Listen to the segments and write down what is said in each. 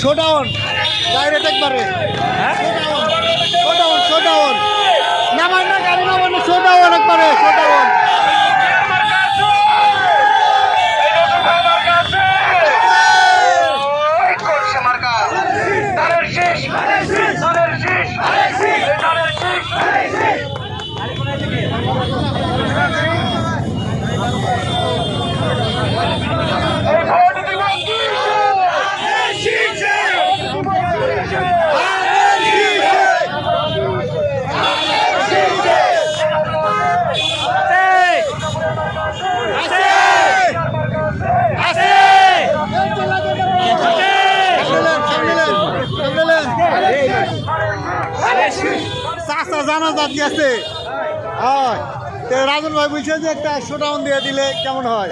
Showdown direct একবারে। Showdown showdown showdown নামান না গাড়ি নামান না শোডাউন একবারে শোডাউন চাষা জানা জাত গেছে হয়। তো রাজন ভাই বলছে যে একটা শোডাউন দিয়ে দিলে কেমন হয়?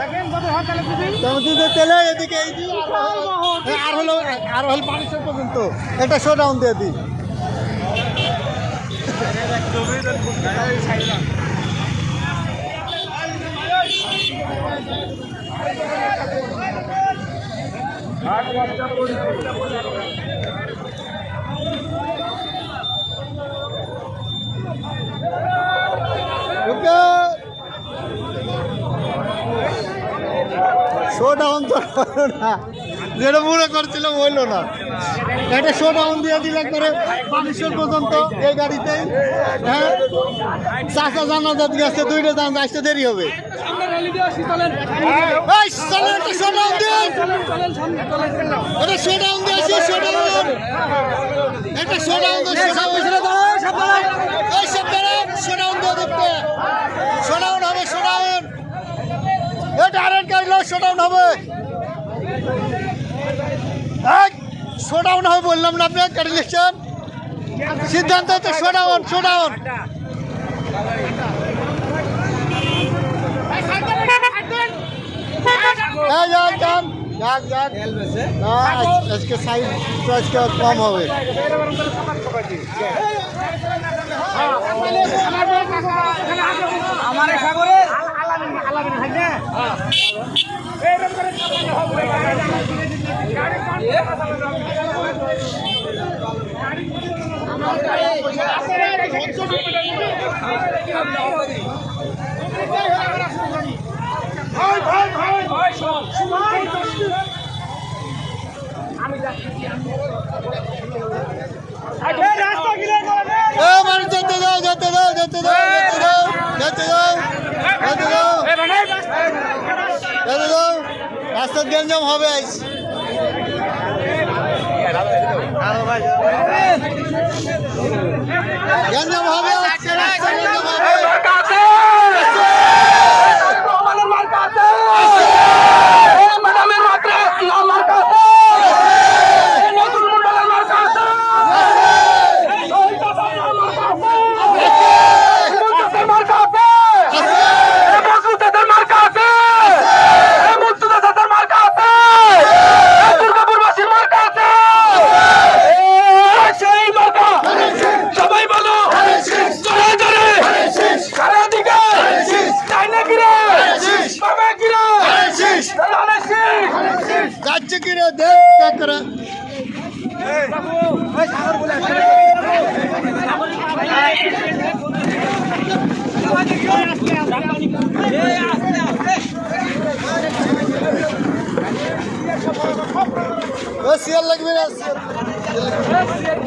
তেলে এদিকে আর হলো আর হলো পানিশো পর্যন্ত একটা শোডাউন দিয়ে দিই। শোডাউন তো হলো না। যেটা মনে করছিলাম হইল না। একটা শোডাউন দিয়ে দিলে করে মানুষের পর্যন্ত এই গাড়িতেই হ্যাঁ? চাষা জানাজাত গেছে দুইটা দাম আসতে দেরি হবে। এই, চলেন একটা শোডাউন দিন একটা শোডাউন দিয়েছি শোডাউন একটা শোডাউন দিয়ে শোডাউন এই সব দাঁড়ান শোডাউন দিয়ে দেখতে শোডাউন হবে শোডাউন এ ডাইরেক্ট গাড়ি লোক শোডাউন হবে। শোডাউন হবে বললাম না আপনি গাড়ি লিখছেন? সিদ্ধান্ত হচ্ছে শোডাউন শোডাউন আজকে সাইজ আজকে কম হবে। আমার রাস্তার গেঞ্জাম হবে আজ হবে যাচ্ছে কি রে দেখ চেক করে। ও সিয়ার লাগবে না সিয়ার